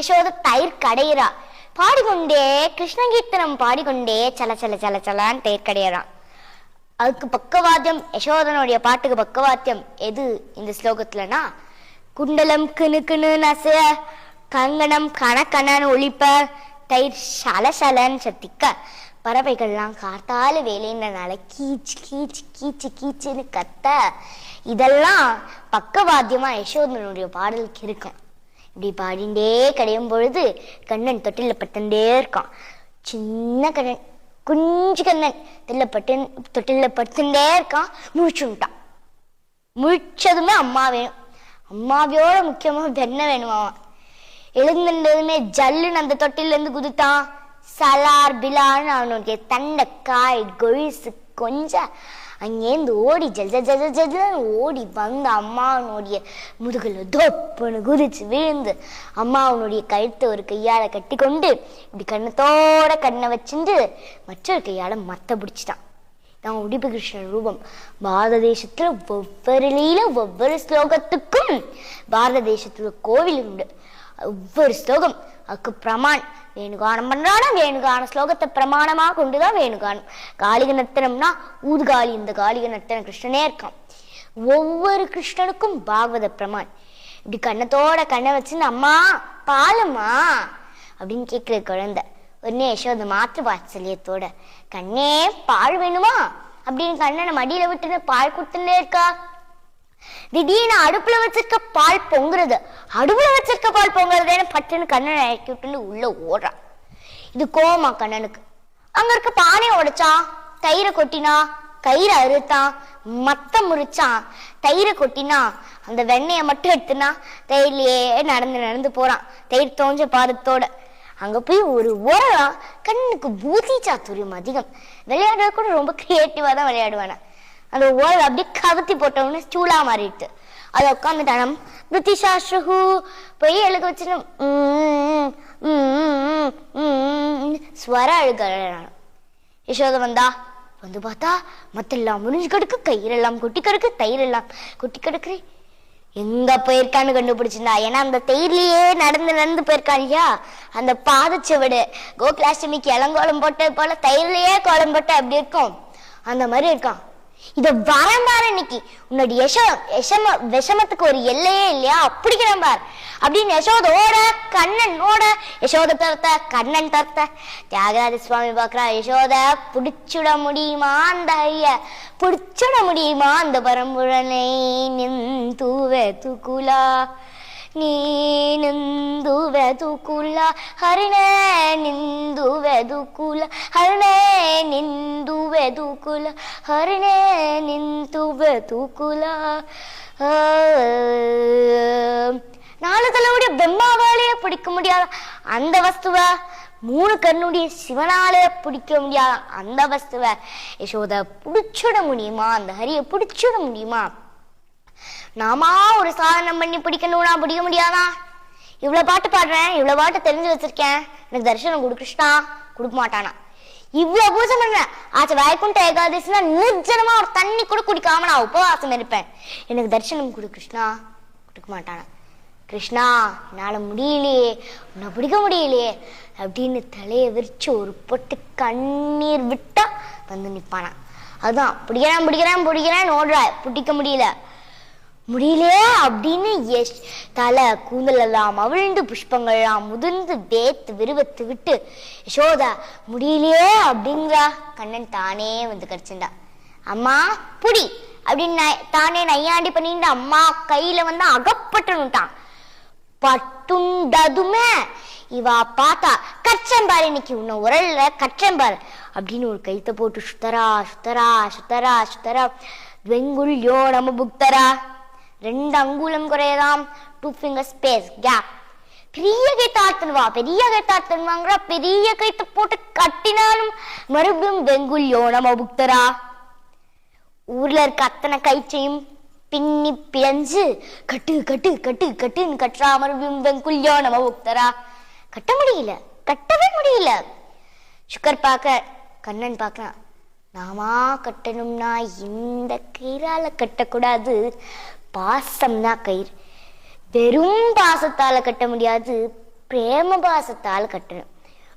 யசோத தயிர் கடையிறா. பாடிக்கொண்டே கிருஷ்ணகீர்த்தனம் பாடிக்கொண்டே சல சல சல சலான்னு தயிர் கடையிறான். அதுக்கு பக்கவாத்தியம் யசோதனுடைய பாட்டுக்கு பக்கவாத்தியம் எது இந்த ஸ்லோகத்துலனா? குண்டலம் கிணு கிணு நச கங்கணம் கணக்கணன்னு ஒழிப்ப தயிர் சல சலன்னு சத்திக்க. பறவைகள்லாம் காத்தால வேலைன்றனால கீச்சு கீச்சு கீச்சு கீச்சுன்னு கத்த. இதெல்லாம் பக்கவாத்தியமா யசோதனுடைய பாடலுக்கு இருக்கும். இப்படி பாடிண்டே கடையும் பொழுது கண்ணன் தொட்டில பட்டுண்டே இருக்கான். சின்ன கண்ணன் குஞ்சு கண்ணன் தொட்டில பட்டு தொட்டில படுத்துட்டே இருக்கான். முழிச்சுட்டான் முழிச்சதுமே அம்மா வேணும். அம்மாவியோட முக்கியமா வெண்ண வேணும் அவன். எழுந்திருந்ததுமே ஜல்லுன்னு அந்த தொட்டில இருந்து குதித்தான். சலார் பிலான்னு அவனுடைய தண்டை காய் கொழுசு கொஞ்சம் அங்கேருந்து ஓடி ஜல் ஜல் ஜல் ஜல் ஓடி வந்து அம்மாவனுடைய முதுகில் தொப்புன்னு குதிச்சு விழுந்து அம்மாவனுடைய கழுத்தை ஒரு கையால கட்டி கொண்டு இப்படி கண்ணத்தோட கண்ணை வச்சுட்டு மற்றொரு கையால மத்த பிடிச்சிட்டான். தான் உடிபகிருஷ்ண கிருஷ்ணன் ரூபம். பாரத தேசத்துல ஒவ்வொரு லீல ஒவ்வொரு ஸ்லோகத்துக்கும் பாரத தேசத்தில் கோவில் உண்டு. ஒவ்வொரு ஸ்லோகம். அதுக்கு பிரமான். வேணுகானம் பண்றானா வேணுகான ஸ்லோகத்தை பிரமாணமாக கொண்டுதான் வேணுகானம். காளிக நர்த்தனம்னா ஊதுகாளி. இந்த காளிக நர்த்தன கிருஷ்ணனே இருக்கான். ஒவ்வொரு கிருஷ்ணனுக்கும் பாகவத பிரமான். இப்படி கண்ணத்தோட கண்ணை வச்சு அம்மா பாலுமா அப்படின்னு கேட்குற குழந்தை. உடனே யசோத மாத்திரு வாத்சல்யத்தோட கண்ணே பால் வேணுமா? அப்படின்னு கண்ணனை மடியில விட்டுன்னு பால் கொடுத்துட்டே இருக்கா. திடீர்னு அடுப்புல வச்சிருக்க பால் பொங்குறது. அடுப்புல வச்சிருக்க பால் பொங்குறதேன்னு பட்டுன்னு கண்ணனை இறக்கி விட்டுன்னு உள்ள ஓடுறான். இது கோவமா கண்ணனுக்கு. அங்க இருக்க பானையை உடைச்சான் தயிரை கொட்டினா கயிறு அறுத்தான் மத்த முறிச்சான் தயிரை கொட்டினா அந்த வெண்ணெயை மட்டும் எடுத்துனா தயிர்லயே நடந்து நடந்து போறான். தயிர் தோஞ்ச பாதத்தோட. அங்க போய் ஒரு ஓரம் கண்ணுக்கு பூதி சாத்துரியம் அதிகம். விளையாடுறது கூட ரொம்ப கிரியேட்டிவா தான் விளையாடுவானே. அந்த ஓரல் அப்படியே கவுத்தி போட்டவொன்னு ஸ்டூலா மாறிடுது. அதை உட்காந்துட்டானம் பிரித்திஷாஸ்ருஹு போய் எழுக வச்சுன்னு ஸ்வர அழுகிறான் யசோத வந்தா வந்து பார்த்தா மத்தெல்லாம் முடிஞ்சு கிடக்கு. கயிறெல்லாம் கொட்டி கிடக்கு தயிரெல்லாம் கொட்டி கிடக்குறே. எங்க போயிருக்கான்னு கண்டுபிடிச்சிருந்தா. ஏன்னா அந்த தேர்லயே நடந்து நடந்து போயிருக்கான் இல்லையா? அந்த பாதச்சுவடு கோகுலாஷ்டமிக்கு இளங்கோலம் போட்டது போல தயிர்லயே கோலம் போட்ட அப்படி இருக்கும்? அந்த மாதிரி இருக்கான். இத வரம் பாரு இன்னைக்கு. உன்னோட யசோத் விஷம விஷமத்துக்கு ஒரு எல்லையே இல்லையா? அப்படிங்கிறான் பார். அப்படின்னு யசோதோட கண்ணன் ஓட யசோத தவிர்த்த கண்ணன் தர்த்த தியாகராஜ சுவாமி பாக்குறா யசோத புடிச்சுட முடியுமா அந்த ஐய? புடிச்சுட முடியுமா அந்த பரம்புழனை நின் தூவ தூக்குலா. ದುಕುಲ ಹರಿಣೆ ನಿಂದುವೆ ದುಕುಲ ಹರಿಣೆ ನಿಂದುವೆ ದುಕುಲ ಹರಿಣೆ ನಿಂತುವೆ ದುಕುಲ நாலு தலைவுடைய பிரம்மாவாலேயே பிடிக்க முடியாத அந்த வஸ்துவை மூணு கண்ணுடைய சிவனாலே பிடிக்க முடியாத அந்த வஸ்துவை யசோத பிடிச்சிட முடியுமா அந்த ஹரியை பிடிச்சிட முடியுமா நாமா ஒரு சாதனம் பண்ணி பிடிக்கணும்னா பிடிக்க முடியாதா? இவ்வளோ பாட்டு பாடுறேன் இவ்வளோ பாட்டு தெரிஞ்சு வச்சிருக்கேன். எனக்கு தரிசனம் கொடு கிருஷ்ணா. கொடுக்க மாட்டானா. இவ்வளோ பூஜை பண்ணுறேன் ஆச்சு வைகுண்ட ஏகாதசினா நிர்ஜனமா ஒரு தண்ணி கூட குடிக்காம நான் உபவாசம் இருப்பேன். எனக்கு தரிசனம் கொடு கிருஷ்ணா. கொடுக்க மாட்டானா. கிருஷ்ணா என்னால் முடியலையே. உன்னை பிடிக்க முடியலையே. அப்படின்னு தலையை விரிச்சு ஒரு பொட்டு கண்ணீர் விட்டா வந்து நிற்பானா அதுதான் பிடிக்கிறேன் பிடிக்கிறேன் பிடிக்கிறேன் ஓடுற. பிடிக்க முடியல. முடியலையே அப்படின்னு எஸ் தலை கூந்தலெல்லாம் அவிழ்ந்து புஷ்பங்கள்லாம் முதிர்ந்து வேத்து விருவத்து விட்டு யசோதா முடியலையே? அப்படிங்கிறா. கண்ணன் தானே வந்து கடிச்சிருந்தா அம்மா புடி அப்படின்னு தானே நையாண்டி பண்ணிட்டு அம்மா கையில வந்து அகப்பட்டுட்டான் பட்டுண்டதுமே இவா பார்த்தா கச்சம்பாரு இன்னைக்கு உன்னை உரல்ல கச்சம்பாரு அப்படின்னு ஒரு கைத்த போட்டு சுத்தரா சுத்தரா சுத்தரா சுத்தரா வெங்குல்யோ நம்ம புக்தரா ரெண்டு அங்குலம் குறையதாம். டூ ஃபிங்கர் ஸ்பேஸ் கேப் பெரிய கைத்தாத்தன்வா பெரிய கைத்தாத்தன்வாங்கிற பெரிய கைத்தை போட்டு கட்டினாலும் மறுபடியும் வெங்குல்யோ நம்ம புக்தரா ஊர்ல இருக்க அத்தனை கைச்சையும் பின்னி பிழஞ்சு கட்டு கட்டு கட்டு கட்டுன்னு கட்டுறா மறுபடியும் வெங்குல்யோ நம்ம உக்தரா கட்ட முடியல. கட்டவே முடியல. சுக்கர் பார்க்க கண்ணன் பார்க்கலாம் நாமா கட்டணும்னா இந்த கயிறால கட்டக்கூடாது. பாசம்னா கயிறு. வெறும் பாசத்தால கட்ட முடியாது பிரேம பாசத்தால் கட்டணும்.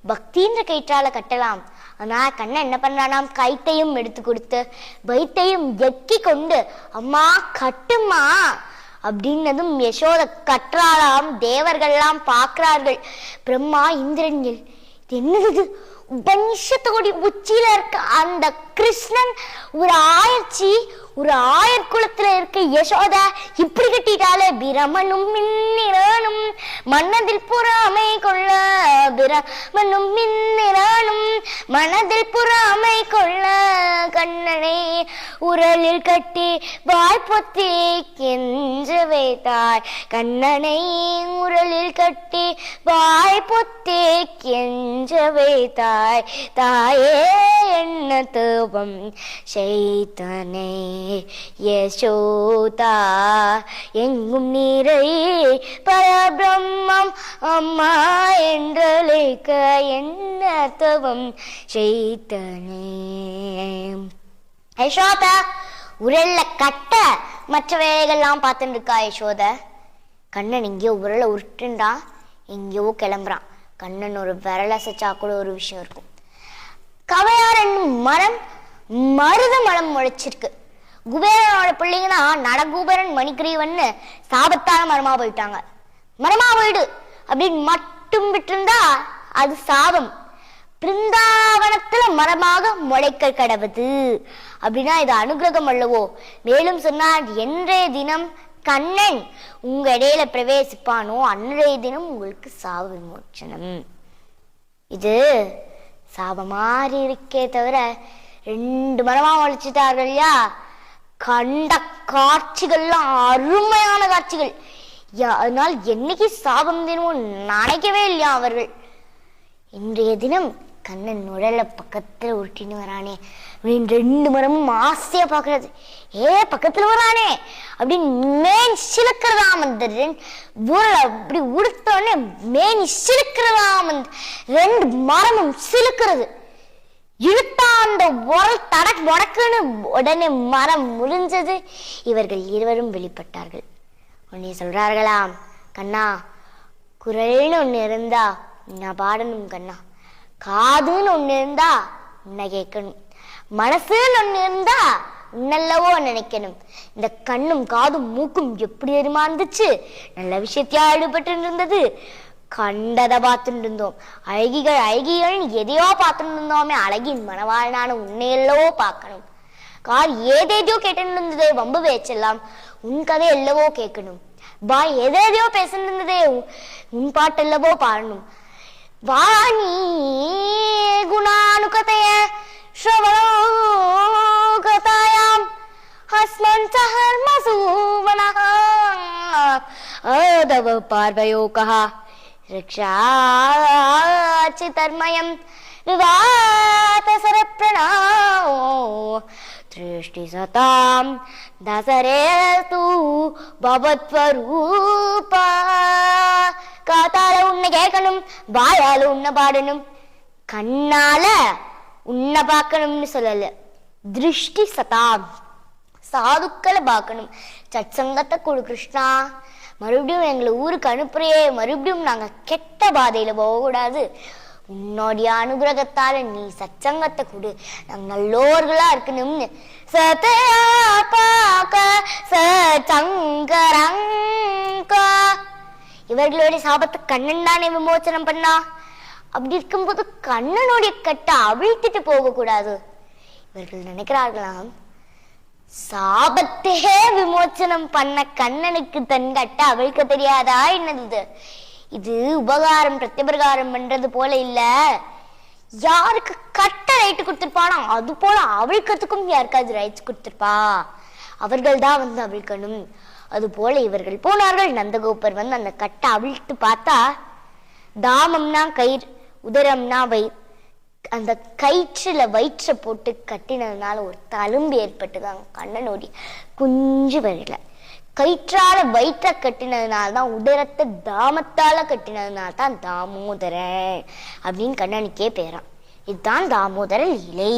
பக்தின்ற கயிற்றால கட்டலாம். ஆனா கண்ணன் என்ன பண்றானாம்? கைத்தையும் எடுத்து கொடுத்து வயிற்றையும் எக்கி கொண்டு அம்மா கட்டுமா அப்படின்னதும் யசோத கற்றாலாம் தேவர்கள்லாம் பார்க்கிறார்கள். பிரம்மா இந்திரன்கள் இது? என்னது இது? உபனிஷத்தோடி உச்சியில இருக்க அந்த கிருஷ்ணன் ஒரு ஆயிடுச்சு ஒரு ஆயர் குளத்துல இருக்க யசோதா இப்படி கட்டிட்டாலே பிரமனும் மின்னிரானும் மனதில் புறாமை கொள்ள பிரமனும் மின்னிரானும் மனதில் புறாமை கொள்ள கண்ணனை உரலில் கட்டி வாய்ப்பொத்தி கெஞ்ச வைத்தாய் கண்ணனை உரலில் கட்டி வாய்ப்பொத்தி கெஞ்ச வைத்தாய் தாயே என் தூபம் செய்தனே. யசோதா எங்கும் நீரை பரபிரம்மம் அம்மா என்றழைக்க என்ன தவம் செய்தனே. யசோதா உரல்ல கட்ட மற்ற வேலைகள்லாம் பார்த்துட்டு இருக்கா யசோத? கண்ணன் எங்கேயோ உரலை உருட்டுண்டா எங்கேயோ கிளம்புறான். கண்ணன் ஒரு விரலை சச்சா கூட ஒரு விஷயம் இருக்கும். கவையார் என்னும் மரம் மருத மரம் முளைச்சிருக்கு. குபேரனோட பிள்ளைங்கன்னா நடகுபேரன் மணிகிரீவன்னு சாபத்தான மரமா போயிட்டாங்க. மரமா போயிடு. அப்படின்னு மட்டும் விட்டிருந்தா அது சாபம். பிருந்தாவனத்துல மரமாக முளைக்க கடவுது. அப்படின்னா இது அனுகிரகம் அல்லவோ? மேலும் சொன்னார் என்றைய தினம் கண்ணன் உங்க இடையில பிரவேசிப்பானோ? அன்றைய தினம் உங்களுக்கு சாவு விமோச்சனம். இது சாப மாதிரி இருக்கே தவிர ரெண்டு மரமா ஒழிச்சிட்டார்கள் இல்லையா கண்ட காட்சிகள்லாம் அருமையான காட்சிகள். அதனால் என்னைக்கு சாபம் தினமும் நினைக்கவே இல்லையா அவர்கள். இன்றைய தினம் கண்ணன் உடல பக்கத்துல உருட்டின்னு வரானே. அப்படின்னு ரெண்டு மரமும் ஆசையா பாக்குறது. ஏ பக்கத்துல வரானே! அப்படின்னு மேன் சிலுக்கிறதாம் அந்த ரெண்டு ஊரல அப்படி உடுத்தோடனே மேனி சிலுக்கிறதாம் அந்த ரெண்டு மரமும் சிலுக்கிறது. இழுத்தா அந்த உரல் தடக் உடக்குன்னு உடனே மரம் முறிஞ்சது. இவர்கள் இருவரும் வெளிப்பட்டார்கள். உடனே சொல்றார்களாம் கண்ணா. குரல்னு ஒண்ணு இருந்தா நான் பாடணும் கண்ணா. காதுன்னு ஒண்ணு இருந்தா உன்னை கேட்கணும். மனசுன்னு ஒண்ணு இருந்தா உன்னல்லவோ நினைக்கணும். இந்த கண்ணும் காதும் மூக்கும் எப்படி தெரியுமா இருந்துச்சு? நல்ல விஷயத்தையா ஈடுபட்டு இருந்தது கண்டதை பார்த்துட்டு இருந்தோம். அழகிகள் அழகிகள் எதையோ பார்த்துட்டு இருந்தோமே அழகின் மனவாழ்னான உன்னையெல்லவோ பார்க்கணும். கார் ஏதேதையோ கேட்டுட்டு இருந்ததே வம்பு பேச்செல்லாம். உன் கதை எல்லவோ கேட்கணும். பாய் எதேதையோ பேசிட்டு இருந்ததே உன்- உன் பாட்டெல்லவோ பாடணும். वाणी गुणानुकथय श्रवणोकथायां हस्मं च धर्मसुवनः अदव पार्वकः रक्षाचितर्मयं सरप्रणाष्टिशतां दसरे तु भवत्वरूपा காத்தால உன்னை கேட்கணும் வாயால உன்னை பாடணும் கண்ணால உன்னை பார்க்கணும்னு சொல்லல. திருஷ்டி சதா சாதுக்களை பார்க்கணும். சச்சங்கத்தை கொடு கிருஷ்ணா. மறுபடியும் எங்களை ஊருக்கு அனுப்புறியே. மறுபடியும் நாங்க கெட்ட பாதையில போகக்கூடாது. உன்னோடைய அனுகிரகத்தால நீ சச்சங்கத்தை கொடு. நாங்க நல்லோர்களா இருக்கணும்னு. சதயா பாக்க சங்க இவர்களுடைய சாபத்தை கண்ணன் தானே விமோச்சனம் பண்ணா? அப்படி இருக்கும்போது கண்ணனுடைய கட்டை அவிழ்த்துட்டு போக கூடாது இவர்கள் நினைக்கிறார்களாம் சாபத்தையே விமோச்சனம் பண்ண கண்ணனுக்கு தன் கட்டை அவிழ்க்க தெரியாதா என்னது? இது? இது உபகாரம் பிரத்யபகாரம் பண்றது போல இல்ல. யாருக்கு கட்ட ரைட்டு கொடுத்துருப்பானோ அது போல அவிழ்க்கிறதுக்கும் யாருக்காவது ரைட்ஸ் கொடுத்திருப்பா. அவர்கள் தான் வந்து அவிழ்க்கணும். அது போல இவர்கள் போனார்கள். நந்தகோபர் வந்து அந்த கட்டை அவிழ்த்து பார்த்தா தாமம்னா கயிறு உதரம்னா வயிறு. அந்த கயிற்றில் வயிற்றை போட்டு கட்டினதுனால ஒரு தழும்பு ஏற்பட்டுதாங்க கண்ணனோடி குஞ்சு வரல கயிற்றால வயிற்றை கட்டினதுனால தான் உதரத்தை தாமத்தால கட்டினதுனால தான் தாமோதரன் அப்படின்னு கண்ணனுக்கே பேரான். இதுதான் தாமோதர லீலை